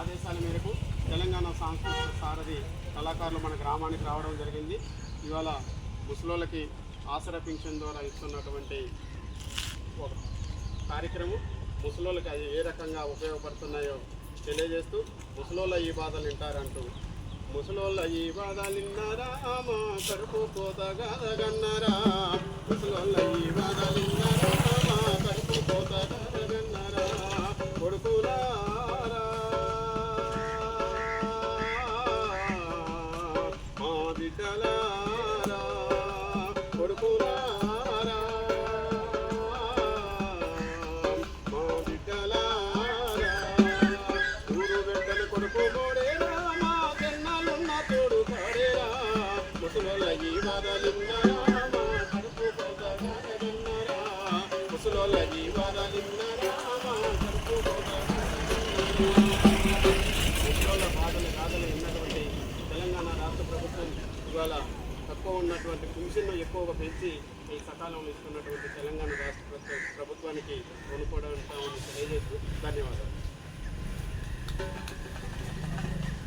ఆదేశాల మేరకు తెలంగాణ సాంస్కృతిక సారథి కళాకారులు మన గ్రామానికి రావడం జరిగింది. ఇవాళ ముసలోళ్ళకి ఆసరా పింఛన్ ద్వారా ఇస్తున్నటువంటి ఒక కార్యక్రమం ముసలోళ్ళకి అది ఏ రకంగా ఉపయోగపడుతున్నాయో తెలియజేస్తూ ముసలోళ్ళ ఈ బాధలు వింటారంటూ ముసలోళ్ళ ఈ బాధలు విన్నారా? మా కడుపు పోతగాదగన్నారా ముసలోళ్ళ ఈ బాధలు మా బిడ్డలారా కొడుకులారా. మా బిడ్డలారా ఊరు బిడ్డలు కొడుకు కోడేరా మా జన్నాలున్న తోడు కాడేరా. ముసలోళ్ళ ఈ బాధలున్నారా మా కడుపు పోతగాదగన్నారా ముసలోళ్ళ ఈ బాధలున్నారా మా కడుపు ఉద్యోగుల బాధలు బాధలు ఉన్నటువంటి తెలంగాణ రాష్ట్ర ప్రభుత్వం ఇవాళ తక్కువ ఉన్నటువంటి పింఛన్ను ఎక్కువగా పెంచి ఈ సకాలంలో ఇస్తున్నటువంటి తెలంగాణ రాష్ట్ర ప్రభుత్వానికి కొనుక్కోవడం తెలియజేస్తూ ధన్యవాదాలు.